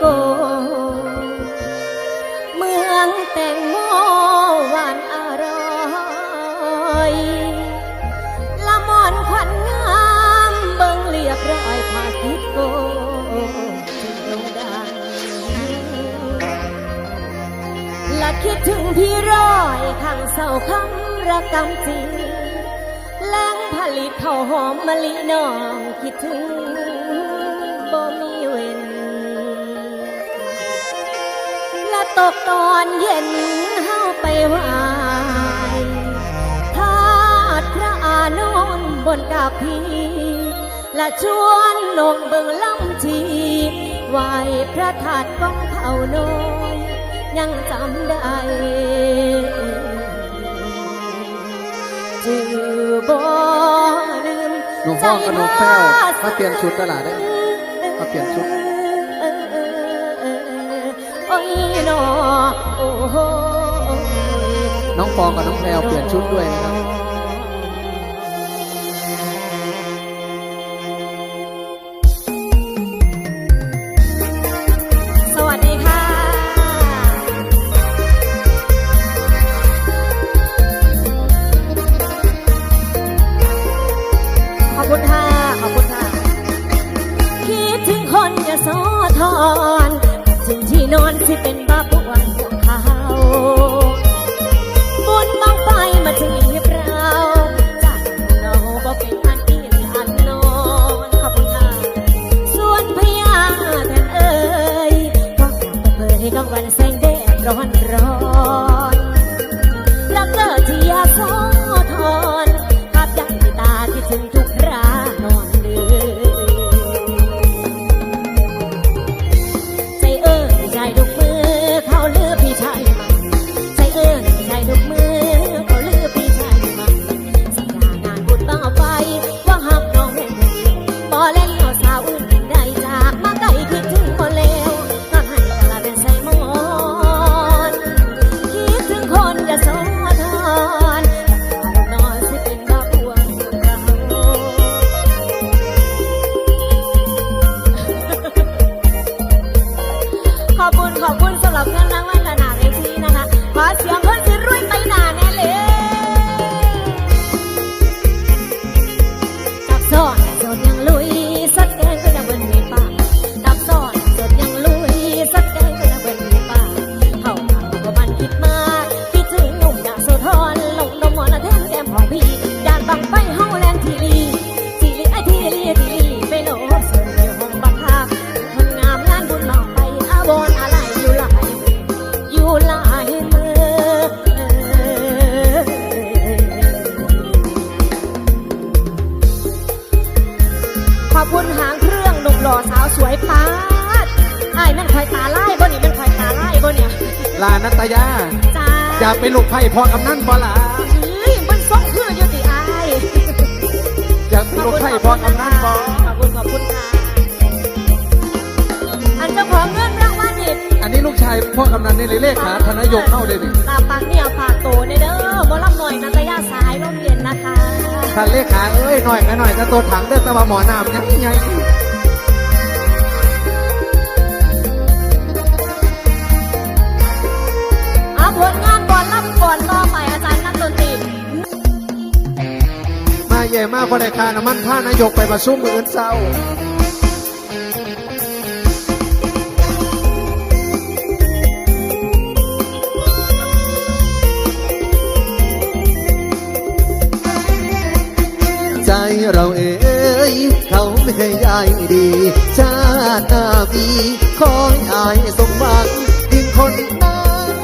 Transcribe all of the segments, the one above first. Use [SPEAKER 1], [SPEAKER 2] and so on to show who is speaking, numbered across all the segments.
[SPEAKER 1] โก เมืองแตงโมหวานอร่อยละมอนขวัญงามเบิ่งเรียบร้อยพาคิดโกถึงลงดังและคิดถึงพี่ร้อยข้างเสาคำระกำจีแหล่งผลิตข้าวหอมมะลิน้องคิดถึง ตกตอนเย็นเฮาไปไหวทาดพระอานนท์บนกับพีและชวนนงเบิงล่ำทีไหวพระธาตุก้องเขาน้อยยังจำได้จือบ่ลืม
[SPEAKER 2] หลวงพ่อกับหลวงแป้วมาเปลี่ยนชุดตลาดได้มาเปลี่ยนชุด
[SPEAKER 1] นอโอ้โห
[SPEAKER 2] น้องปองกับน้องแพรวเปลี่ยนชุดด้วยนะครับ
[SPEAKER 1] สวัสดีค่ะขอบคุณค่ะขอบคุณค่ะ คิดถึงคนอย่าโซทอ นอนสิเป็นบ้า จ้าอย่าไปลูกไผ่
[SPEAKER 2] พอกำนันบ่ล่ะ
[SPEAKER 1] เฮ้ยมันส่งคืออยู่ติไอ้าย
[SPEAKER 2] อย่าไปลูกไผ่พอกำนันบ่
[SPEAKER 1] ขอบคุณขอบคุณค่ะอันเจ้าของเงินรางวัลนี่
[SPEAKER 2] อันนี้ลูกชายพ่อกำนันนี่เลยเลขาธนายกเข้าเลยนี่
[SPEAKER 1] ตาปังเนี่ยฝากโตในเด้อบ่รับหน่อยนัตยาสายร่มเย็นนะคะ
[SPEAKER 2] ท่านเลขาเอ้ยหน่อยแม่หน่อยแต่ตัวถังเด้อแต่ว่าหมอน้ำยังให มาเย่มากพอได้คาน้ำมันท่านายกไปประชุมมืออื่นเศร้าใจเราเอ้ยเขาไม่ให้ยายดี ชาติหน้ามีขอให้อายสมหวังยิ่งคนนั้น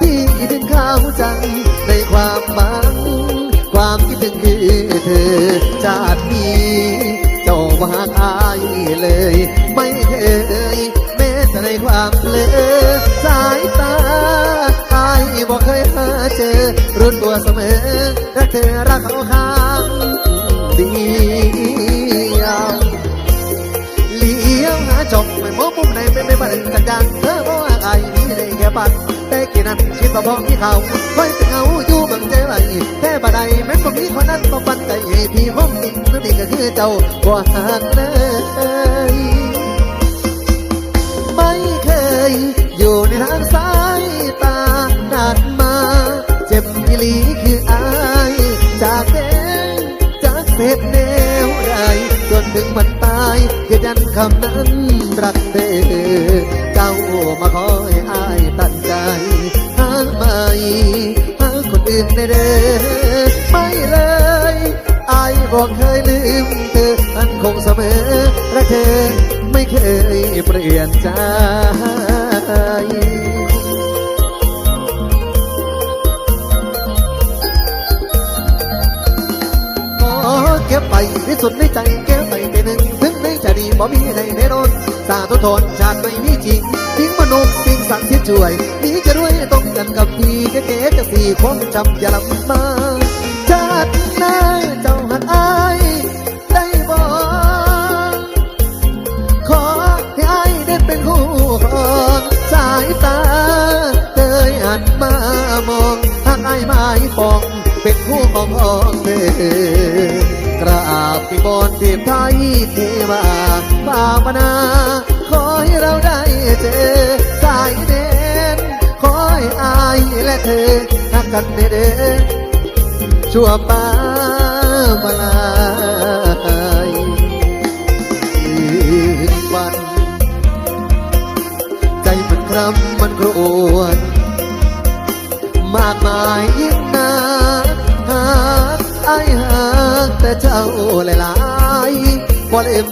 [SPEAKER 2] ที่ถึงข้าใจในความหวัง ความคิดถึงคือเธอชาตินี้เจ้าว่าหากอายเลย ไม่เคยแม้แต่ในความเลอสายตาอายบอกเคยหาเจอรู้ตัวเสมอรักเธอรักเขาข้างเดียวเลี้ยวหาจบไม่มองมุมไหนไม่ไม่บันกันจังเธอบอกว่าไอ้นี่ได้แค่ปัด ที่นั่นคิดมาบองที่เขาคอยเป็นเงาอยู่บังใจไรแค่บัดใดแม่นบ่มีคนนั้นบ่ปันใจพี่ห้องดินนั่นนี่ก็คือเจ้าบ่หักเลยไม่เคยอยู่ในทางสายตาดัดมา เจ็บอีลีคืออายจากเด็กจากเสพแนวใดจนถึงวันตายยืนยันคำนั้นรักเธอเจ้ามาขอใอายตัดใจื่นได้เด้อไม่เลยอายบอกเคยลืมเธออันคงเสมอและเธอไม่เคยเปลี่ยนใจขอเก็บไปที่สุดในใจเก็บไปในหนึ่งถึงในจะดีบ่มีในในรถสาธุทนชาติไม่มีจริงทิ้งมนุษย์สิ่งศักดิ์สิทธิ์ช่วยนี้ ต้องกันกับพี่เก๋จะสี่คงจำอย่าลำมาชาติหน้าเจ้าหันอายได้บ่ขอให้อายได้เป็นคู่ของสายตาเธอหันมามองหากอายไม่ปองเป็นคู่ของของเธอกราบที่บนเทียมไทยเทวาภาวนาขอให้เราได้เจอสายเด่นขอ และเธอรักกันเด้อชั่วป้ามาลายคืนวัน ใจมันครำมันกรวนมากมายยิ่งนาหากไอ้หากแต่เจ้าหลายๆบ่เล่ม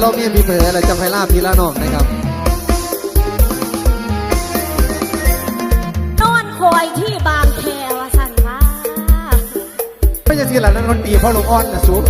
[SPEAKER 2] โลกเมียพี่เผลอและจำไพลาพี่ละนองนะครับ
[SPEAKER 1] นอนคอยที่บางแคว่าสันว่า
[SPEAKER 2] ไม่ใช่ที่หลังนั้นคนตีเพราะลงอ้อนนะสู
[SPEAKER 1] ธ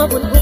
[SPEAKER 2] i'm bulbul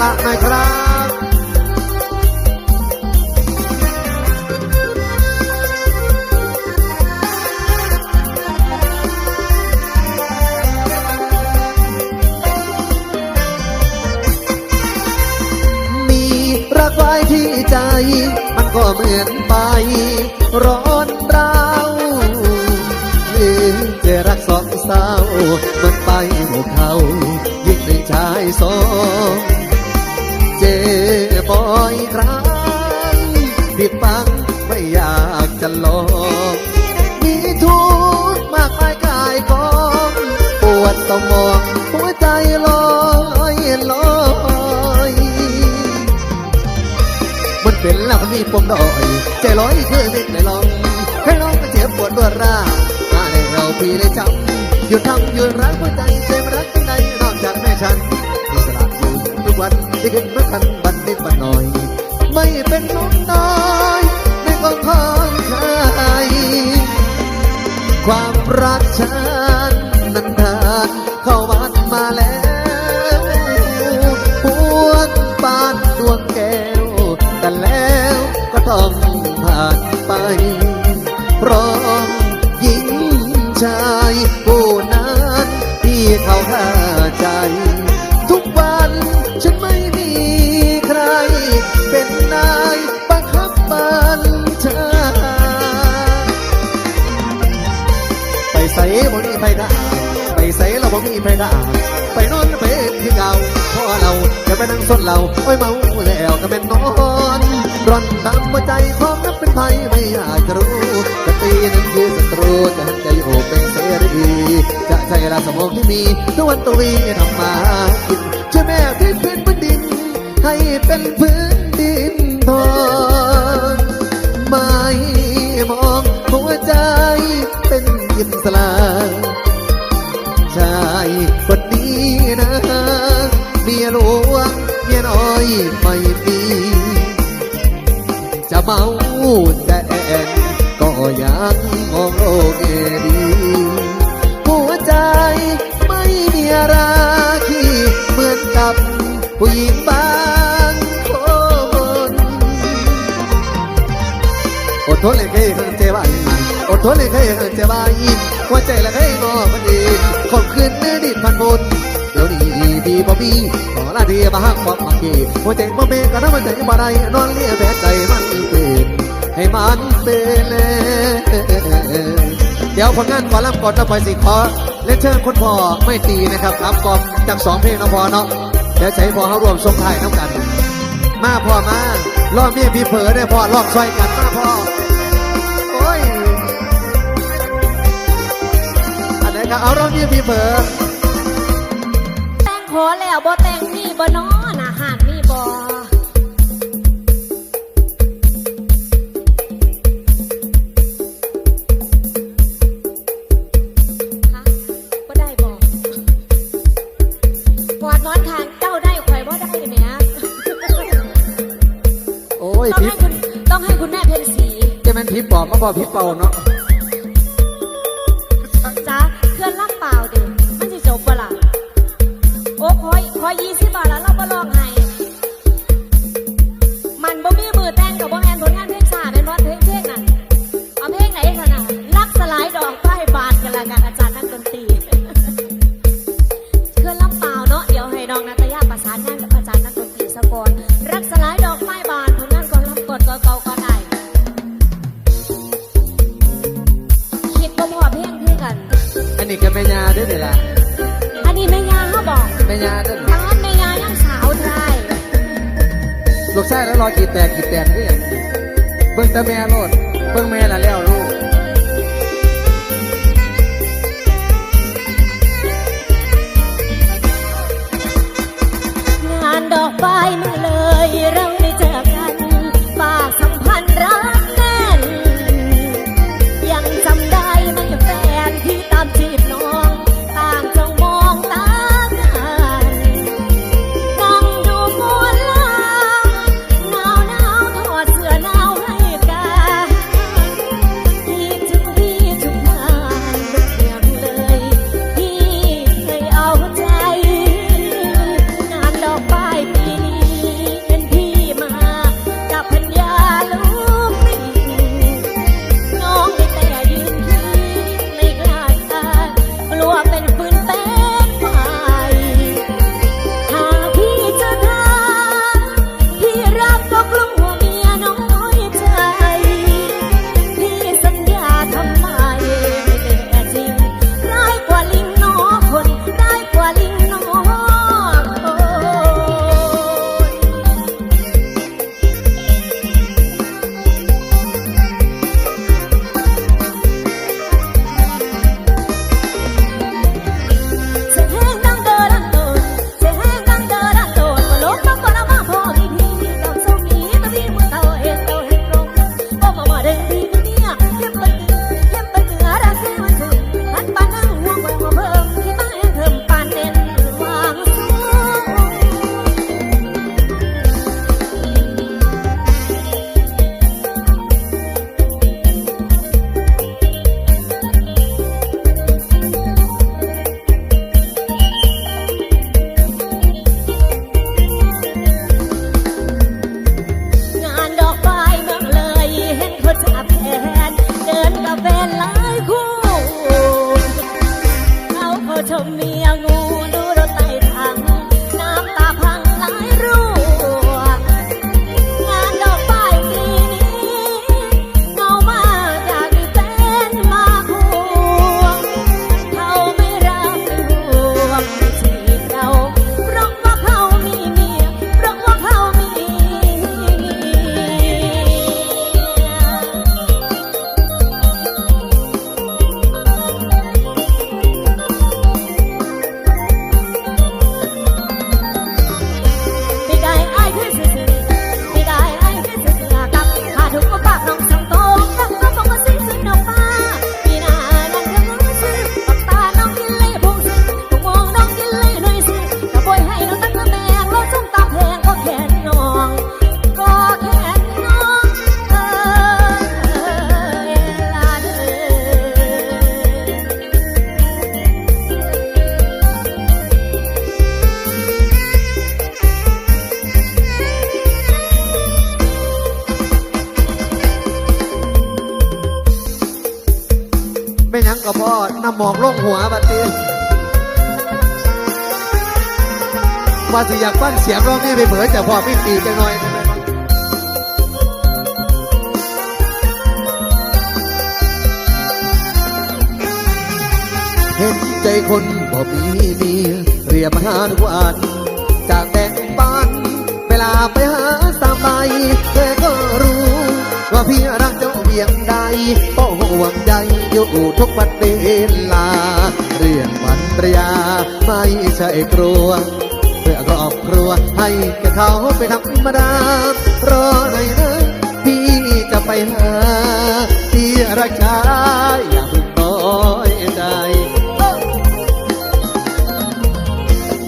[SPEAKER 2] ชายอิสระหน่อยครับมีรักไว้ที่ใจ มันก็เหมืลี่ยนไป ร้อนราวหรือจะรักสองสาวมันไปหมู่เขา ยิ่งในชายสอง มดอย ใจลอยคือเด็กเลยลองให้ลองมาเจ็บปวดรวดร้าวมาแล้วพี่เลยจำหยุดทำหยุดรักหัวใจใจมันรักที่ไหนนอกจากแม่ฉันอิสระอยู่ทุกวันได้ขึ้นเมาทันบันนิดบันหน่อย ไม่เป็นน้องน้อยในกองของใครความรักฉัน บ่มีไฟด่าไปใส่เราบ่มีไฟด่าไปนอนไปที่เก่าเพราะเราจะไปนั่งสนเราโอ้ยเมาแล้วก็เป็นนอนร่อนตามหัวใจของนับเป็นไผไม่อยากจะรู้จะตีนั้นคือศัตรูจะหันใจอยู่เป็นเสรีจะใช้ราสมองที่มีทุกวันตะวีทำมากินช่วยแม่ที่พื้นพื้นดิน ให้เป็นพื้นดินทองไม่มองหัวใจเป็น อิสลาชายคนนี้นะเมียหลวงเมียน้อยไม่มีจะเมาแอนก็ยังมองโลกเอดี อดทนเลยเคยขังเจ็บายหัวใจละเคยงอมันเดีขอบคืนเนื้อดินพันบนเดี๋ยวนี้ดีบ่มีขอลาดีมาหักบอกมากีหัวใจบ่เมก็น้ำมันใจบ่ได้นอนเลี้ยแผลใจมันเป็นให้มันเป็นเลยเดี๋ยวผลงานขอลำก่อนจะไปสิขอเล่นเชิญคุณพ่อไม่ตีนะครับรับกองจากสองเพลงเนาะพอเนาะเดี๋ยวใช้พ่อเขารวมทรงไทายน้ำกัน มาพ่อมาล่อเมียพี่เผลอได้พ่อลอกซอยกันมาพ่อโอ้ย ก็เอาล่อเมียพี่เผลอ
[SPEAKER 1] แต่งขอแล้วบ่แต่งมีบ่นอนอาหารมีบ่ฮะบ่ได้บ่กอดนอนทางเจ้าได้ข่อยบ่ได้แหม
[SPEAKER 2] โอ้ย
[SPEAKER 1] ต้อง
[SPEAKER 2] พี่
[SPEAKER 1] ให้คุณต้องให้คุณแม่เพ็ญศรี
[SPEAKER 2] จะเป็นพี่ปอบมาบอกพี่เป่าเนาะ
[SPEAKER 1] แตกขี
[SPEAKER 2] ด
[SPEAKER 1] แตก อ
[SPEAKER 2] ยากฟังเสียงร้องนี่ไปเผยแต่พอไม่ปีจังหน่อยเห็นใจคนบ่มีเมียเรียบหาทุกวันจากแดนบ้าน เวลาไปหาสามใบเธอก็รู้ ว่าพี่รักเจ้าเพียงใดก็ห่วงใยอยู่ทุกวันเวลา เรื่องวันรยาไม่ใช่กลัว รอบครัวให้แก่เขาไปธรรมดารอหน่อยนะพี่จะไปหาที่รักชาอย่าเพิ่งน้อยใจ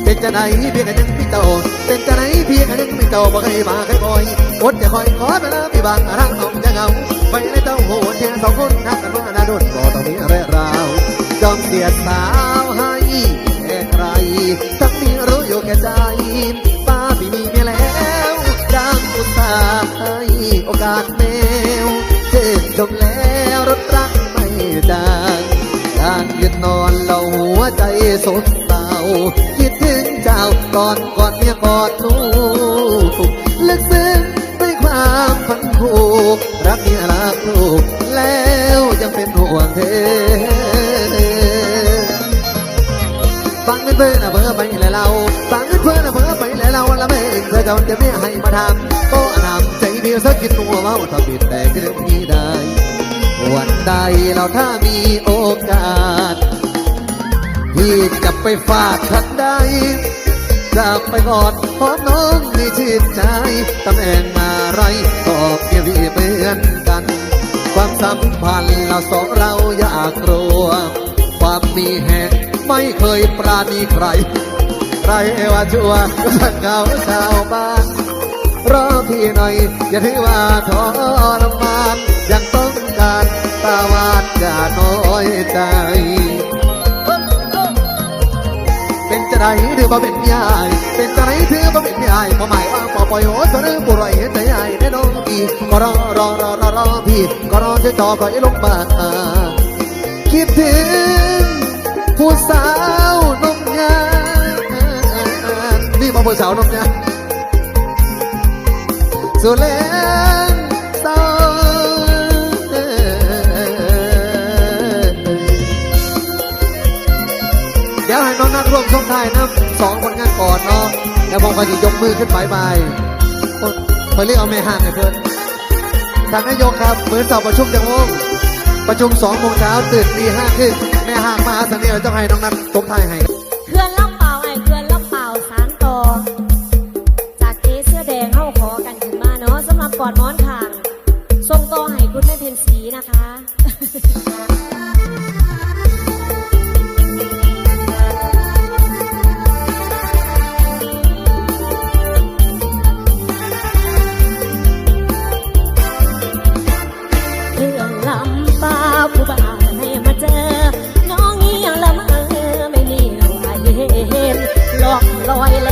[SPEAKER 2] เป็นจะไหนเพียงแค่นึงพี่เต่าเป็นจะไหนเพียงแค่นึงพี่เต่าบ่เคยมาเคยบ่อยอดจะคอยขอเวลาพี่บางรักน้องจะเหงาไปในเต้าโหดแค่สองคนทักกันว่านาดุนบ่ต้องมีอะไรราวจอมเสียสาวให้แค่ใคร โอกแมวเจ็บจมแล้วรถรักไม่จางการยืนนอนเราหัวใจสดเศร้าคิดถึงเจ้าก่อนก่อนเมียกอดลูกลึกซึ้งด้วยความพันผูกรักเมียรักลูกแล้วยังเป็นห่วงเธอฟังเพื่อนะเพื่อไปแล้วเราฟังเพื่อนะเพื่อไปแล้วเราละไม่เธอจะจะไม่ให้มาทำก็ทำใจ เดียวสักกินหัวเมาถ้าบิดแต่ก็เรื่องนี้ได้ วันใดเราถ้ามีโอกาสพี่จะไปฝากทันใดจะไปกอดพอมน้องมีชื่นใจตำแหน่งมาไรก็เพียงพี่เหมือนกัน ความสัมพันธ์เราสองเราอยากรัวความมีแห่งไม่เคยปราณีใคร ใครว่าชัวก็ช่างเขาชาวบ้าน รอพี่หน่อย อย่าถือว่าทรมานยังต้องการตาวานอย่าน้อยใจ เป็นจะไรถือว่าเป็นยายเป็นจะไรถือว่าเป็นยายความหมายว่าปอปล่อยโหดหรือปุรอยเห็นใจยายได้น้องพี่ก็รอรอรอรอรอพี่ก็รอจะต่อปล่อยลงมาคิดถึงผู้สาวนมยานนี่มาผู้สาวนมยาน สุเลนเศร้าเดี๋ยวให้น้องนัดร่วมช่องท้ายนะสองคนงานก่อนเนาะแล้วผมก็จะยกมือขึ้นไปไปเพื่อเรียกเอาแม่ห่างให้เพื่อนทางนายกครับเหมือนสอบประชุมจังโมงประชุมสองโมงเช้าตื่นตีห้าครึ่งแม่ห่างมาหาสันเลยต้องให้น้องนัดตบท้ายให้า
[SPEAKER 1] งส่งต่อให้คุณแม่เพนสีนะคะเรื่องลำปล่าผู้บ่าวให้มาเจอ น้องเงี้ยละเมอไม่มีว่าเห็นหลอกลอยแล้ว